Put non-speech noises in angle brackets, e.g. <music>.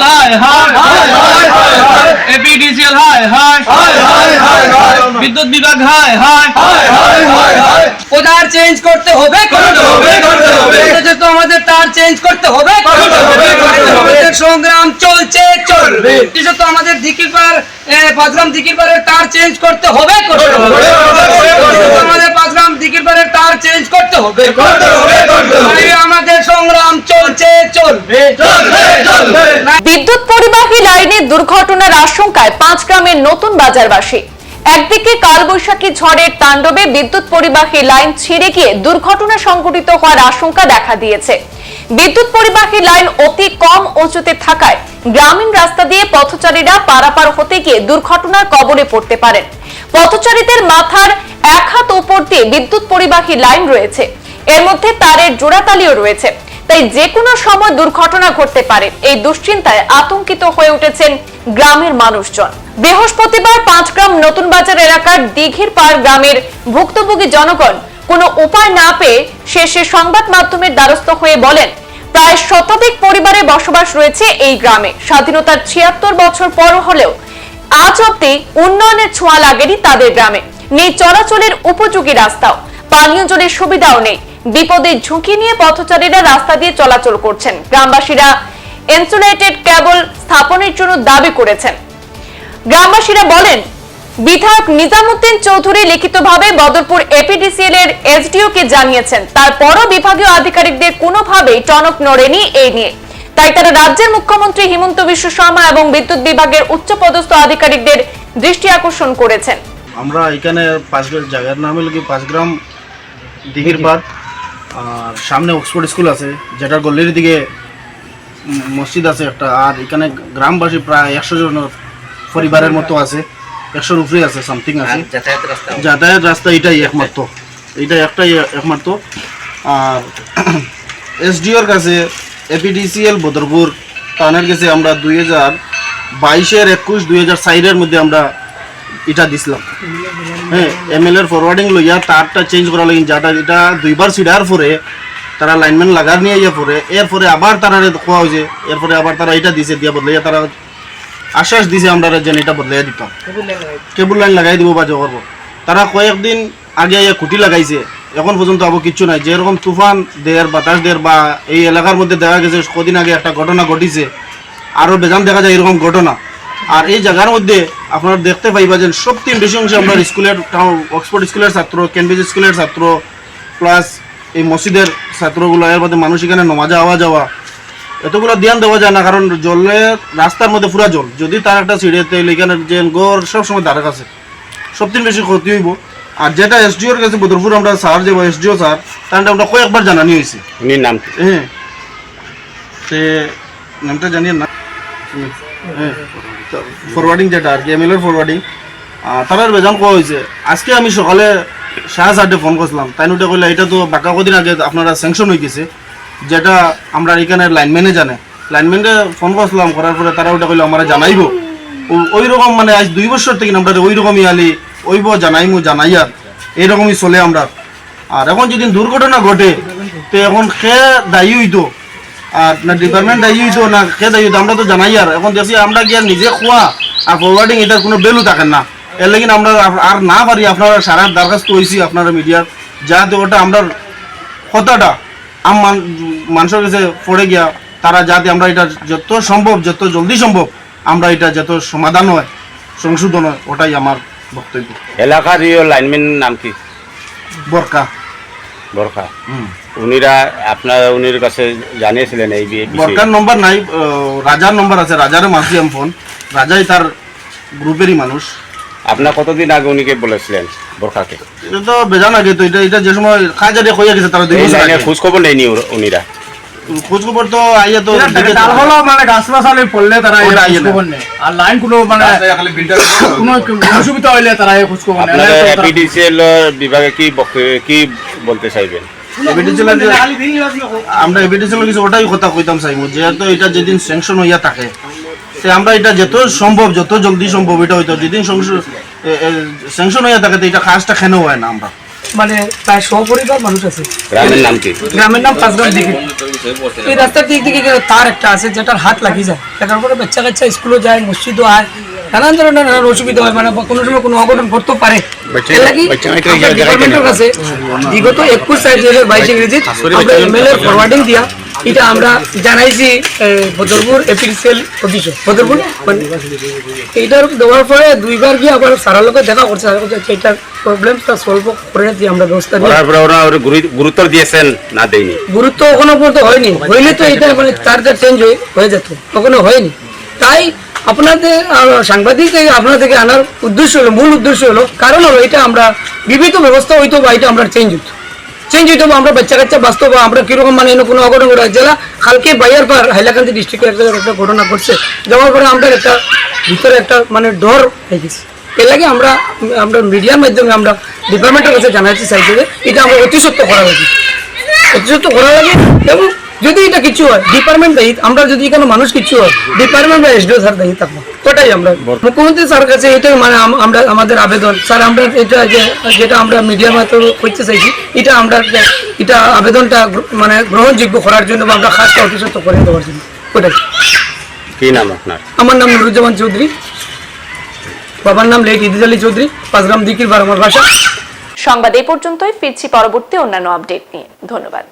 来嗨嗨嗨嗨嗨 APDCL high high বিদ্যুৎ বিভাগ high high তার চেঞ্জ করতে হবে? করতে হবে, করতে হবে। বলেছে তো আমাদের তার চেঞ্জ করতে হবে? করতে হবে, করতে হবে। সংগ্রাম চলছে চলবে। তো আমাদের দিকির পার পাঁচগ্রাম দিকির পারের তার চেঞ্জ করতে হবে আমাদের পাঁচগ্রাম দিকির তার চেঞ্জ করতে হবে। করতে হবে, করতে হবে। আমাদের সংগ্রাম চলছে চলবে। চলবে। চলবে বিদ্যুৎ পরিবাহী লাইনে দুর্ঘটনার আশঙ্কায় পাঁচ গ্রামের নতুন বাজারবাসী। একদিকে কালবৈশাখী ঝড়ের তাণ্ডবে বিদ্যুৎ পরিবাহী লাইন ছিঁড়ে গিয়ে দুর্ঘটনা সংঘটিত হওয়ার আশঙ্কা দেখা দিয়েছে। বিদ্যুৎ পরিবাহী লাইন অতি কম উঁচুতে থাকায় গ্রামীণ রাস্তা দিয়ে পথচারীরা পারাপার হতে গিয়ে দুর্ঘটনার কবলে পড়তে পারেন। পথচারীদের মাথার এক হাত উপর দিয়ে বিদ্যুৎ পরিবাহী লাইন রয়েছে। এর মধ্যে তারের জোড়াতালিও রয়েছে। তাই যে কোনো সময় দুর্ঘটনা ঘটতে পারে। এই দুশ্চিন্তায় আতঙ্কিত হয়ে উঠেছেন গ্রামের মানুষজন। বৃহস্পতিবার পাঁচগ্রাম নতুন বাজার এলাকার দিঘির পাড় গ্রামের ভুক্তভোগী জনগণ কোনো উপায় না পেয়ে শেষে সংবাদ মাধ্যমের দ্বারস্থ হয়ে বলেন, প্রায় শতাধিক পরিবারে বসবাস রয়েছে এই গ্রামে। স্বাধীনতার ছিয়াত্তর বছর পর হলেও আজ অব্দি উন্নয়নের ছোঁয়া লাগেনি তাদের গ্রামে। নেই চলাচলের উপযোগী রাস্তাও। পানীয় জলের সুবিধাও নেই। বিপদের ঝুঁকি নিয়ে পথচারীরা রাস্তা দিয়ে চলাচল করছেন। গ্রামবাসীরা ইনসুলেটেড কেবল স্থাপনের জন্য দাবি করেছেন। গ্রামবাসীরা বলেন বিধায়ক নিজামুদ্দিন চৌধুরী লিখিতভাবে বদরপুর এপিডিসিএল এর এসডিও কে জানিয়েছেন। তারপরও বিভাগীয় আধিকারিকদের কোনোভাবেই টনক নড়েনি এই নিয়ে। তাই তারা রাজ্যের মুখ্যমন্ত্রী হিমন্ত বিশ্ব শর্মা এবং বিদ্যুৎ বিভাগের উচ্চপদস্থ আধিকারিকদের দৃষ্টি আকর্ষণ করেছেন। আমরা এখানে পাঁচ জায়গার নাম হলো কি পাঁচগ্রাম দিঘির পাড়। আর সামনে অক্সফোর্ড স্কুল আছে যেটার গল্লির দিকে মসজিদ আছে একটা আর এখানে গ্রামবাসী প্রায় একশো জন পরিবারের মতো আছে একশোর উপরে আছে সামথিং আছে। যাতায়াত রাস্তা এটাই একমাত্র এটাই একটাই একমাত্র। আর <clears throat> এসডিওর কাছে এপিডিসিএল বদরপুর টানের কাছে আমরা দুই হাজার বাইশের একুশ দুই হাজার সাইডের মধ্যে আমরা এটা দিছিলাম। হ্যাঁ এম এল এর ফরওয়ার্ডিং লইয়া তারটা চেঞ্জ করা লাগি যাটা এটা দুইবার সিডার পরে তারা লাইনম্যান লাগার নিয়ে ইয়ে পরে এরপরে আবার তারা খোয়া হয়েছে এরপরে আবার তারা এটা দিছে দিয়া বদলাইয়া তারা আশ্বাস দিছে আমরা যেন এটা বদলাইয়া দিতাম। কেবল লাইন লাগাই দিব বা করব তারা কয়েকদিন আগে ইয়ে খুঁটি লাগাইছে এখন পর্যন্ত আবার কিচ্ছু নাই। যেরকম তুফান দেয়ের বাতাস দেয়ের বা এই এলাকার মধ্যে দেখা গেছে কদিন আগে একটা ঘটনা ঘটিছে আরও বেজান দেখা যায় এরকম ঘটনা। আর এই জায়গার মধ্যে আপনারা দেখতে পাইবা যে সবথেকে বেশি অংশে আমরা স্কুলের টাউন অক্সফোর্ড স্কুলের ছাত্র কেমব্রিজ স্কুলের ছাত্র প্লাস এই মসজিদের ছাত্রগুলো এর মধ্যে মানুষ এখানে নমাজা আওয়া যাওয়া। এতগুলো ধ্যান দেওয়া যায় না কারণ জলের রাস্তার মধ্যে পুরা জল। যদি তার একটা ছিঁড়ে তাহলে এখানে যে গড় সবসময় দ্বারা কাছে। সবথেকে বেশি ক্ষতি হইব। আর যেটা এসডিওর কাছে বদরপুর আমরা স্যার যে এসডিও স্যার তার আমরা কয়েকবার জানানি হয়েছে নাম হ্যাঁ। সে নামটা জানিয়ে না ফরওয়ার্ডিং যেটা আর কি এমএলএর ফরওয়ার্ডিং তার বেজান কোয়া হয়েছে আজকে আমি সকালে সাডে ফোন করছিলাম তাই ওটা কইলে এটা তো বাকা কদিন আগে আপনারা স্যাংশন হয়ে গেছে, যেটা আমরা এখানে লাইনম্যানে জানে। লাইনম্যানে ফোন করছিলাম করার পরে তারা ওটা কইলে আমরা জানাইব। ওই রকম মানে আজ দুই বছর থেকে আমরা ওই রকমই আলি ওইব জানাইমু জানাইয়ার এইরকমই চলে আমরা। আর এখন যদি দুর্ঘটনা ঘটে, তো এখন সে দায়ী হইতো। আর না ডিপার্টমেন্ট দায়ী হইতো না সে দায়ী আমরা তো জানাই আর। এখন দেখছি আমরা গিয়ে নিজে খোয়া আর ফরওয়ার্ডিং এটার কোনো ভ্যালু থাকে না। এর লাগি আমরা আর না পারি আপনারা সারা দরখাস্ত হয়েছি আপনারা মিডিয়ার যাতে ওটা আমরা কথাটা। আম মান- মানুষের কাছে পড়ে গিয়া তারা যাতে আমরা এটা যত সম্ভব যত জলদি সম্ভব আমরা এটা যত সমাধান হয় সংশোধন হয় ওটাই আমার বক্তব্য। এলাকার ইয়ে লাইনম্যান নাম কি? বরকা। বরখা। উনিরা আপনার উনির কাছে জানিয়েছিলেন এই বি- বিষয়ে। বরকার নম্বর নাই রাজার নম্বর আছে রাজারে মারছি আমি ফোন। রাজাই তার গ্রুপেরই মানুষ। আপনার কতদিন আগে উনিকে বলেছিলেন বরখাকে? এটা তো বেজান আগে তো এটা এটা যে সময় কাজারে হয়ে গেছে তারা দুই। খোঁজ খবর নেয়নি উনিরা? খোঁজ খবর তো আইয়া তো ডাল হলো মানে গাছ গাছালি পড়লে তারা এই ওটা আইয়ে না। আর লাইন কোনো মানে কোনো অসুবিধা হইলে তারা এই খোঁজখবর নেয়। আপনারা এপিডিসিএল বিভাগে কি কি বলতে চাইবেন? আমরা এবিডিসিএল কিছু ওটাই কথা কইতাম চাইমু যেহেতু এটা যেদিন স্যাংশন হইয়া থাকে সে আমরা এটা যত সম্ভব যত জলদি সম্ভব এটা হইতো যেদিন স্যাংশন হইয়া থাকে তো এটা কাজটা খেনে হয় না আমরা? মানে প্রায় সপরিবার মানুষ আছে। গ্রামের নাম কি? গ্রামের নাম পাঁচগ্রাম দিকে এই রাস্তার দিক দিকে তার একটা আছে যেটার হাত লাগিয়ে যায়। এটার পরে বাচ্চা কাচ্চা স্কুলে যায় মসজিদও আয়। নানান ধরনের নানান অসুবিধা হয় মানে কোনো সময় কোনো অঘটন ঘটতে পারে। এর লাগি বাচ্চা মেয়েটা আমরা এই জায়গায় ডিপার্টমেন্টের কাছে বিগত একুশ সাইড দুই হাজার বাইশ ইংরেজি আমরা এমএলএ ফরওয়ার্ডিং দিয়া এটা আমরা জানাইছি এ, বদরপুর এপিডিসিএল অফিস মানে এইটার দেওয়ার পরে দুইবার গিয়ে আবার সারা লোকে দেখা করছে সারা লোকে এটার প্রবলেমটা সলভ করে দিয়ে আমরা ব্যবস্থা নিই করার পরে ওরা ওরা গুরু- গুরুত্ব দিয়েছেন না দেয়নি? গুরুত্ব ওখানে পর্যন্ত হয়নি। হইলে তো এটা মানে চেঞ্জ হয়ে যেত ওখানে হয়নি। তাই আপনাদের সাংবাদিক আপনার থেকে আনার উদ্দেশ্য হলো, মূল উদ্দেশ্য হলো, কারণ হলো এটা আমরা, বিবিধ ব্যবস্থা হইতো বা এটা আমরা চেঞ্জ হইতো। চেঞ্জ হইতো আমরা বাচ্চা কাচ্চা বাস্তব বা আমরা কীরকম মানে কোনো অঘটন ঘটা জেলা, কালকে বাইয়ার পর হাইলাকান্দি ডিস্ট্রিক্টে একটা একটা ঘটনা ঘটছে। যাওয়ার পরে আমরা একটা ভিতরে একটা মানে ডর হয়ে গেছে। এর লাগে আমরা আমরা মিডিয়ার মাধ্যমে আমরা ডিপার্টমেন্টের কাছে জানাচ্ছি চাইছি যে এটা আমরা অতি সত্য করা উচিত। অতিরিক্ত করা লাগে এবং যদি এটা কিছু হয় ডিপার্টমেন্ট দায়ী আমরা যদি এখানে মানুষ কিছু হয় ডিপার্টমেন্ট বা এসডিও স্যার দায়ী থাকব ওটাই আমরা। মুখ্যমন্ত্রী স্যার কাছে এটাই মানে আমরা আমাদের আবেদন। স্যার আমরা এটা যে যেটা আমরা মিডিয়ার মাধ্যমে করতে চাইছি এটা আমরা এটা আবেদনটা মানে গ্রহণযোগ্য করার জন্য বা আমরা খাসটা অতিসত্ব করে দেওয়ার জন্য। ওটাই। কি নাম আপনার? আমার নাম নুরুজ্জামান চৌধুরী। বাবার নাম লেট ইদিজ আলী চৌধুরী পাঁচগ্রাম দিকির বার আমার বাসা সংবাদ এই পর্যন্তই ফিরছি পরবর্তী অন্যান্য আপডেট নিয়ে। ধন্যবাদ।